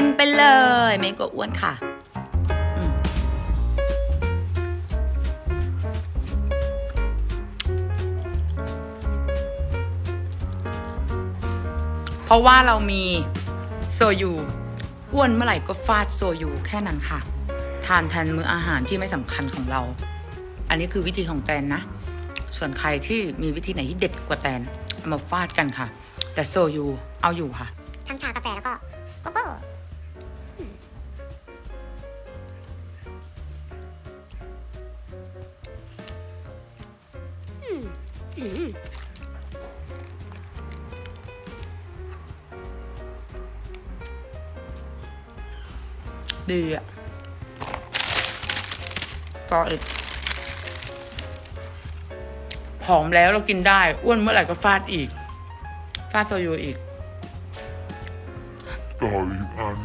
กินไปเลยไม่กลัวอ้วนค่ะเพราะว่าเรามีโซยูอ้วนเมื่อไหร่ก็ฟาดโซยูแค่นั้นค่ะ ทานแทนมื้ออาหารที่ไม่สำคัญของเรา อันนี้คือวิธีของแตนนะ ส่วนใครที่มีวิธีไหนที่เด็ดกว่าแตนเอามาฟาดกันค่ะ แต่โซยูเอาอยู่ค่ะ ทั้งชากาแฟแล้วก็โกโก้ ดีอะก็อีกผอมแล้วเรากินได้ อ้วนเมื่อไหร่ก็ฟาดอีก ฟาดโซยูอีก ต่ออีกอัน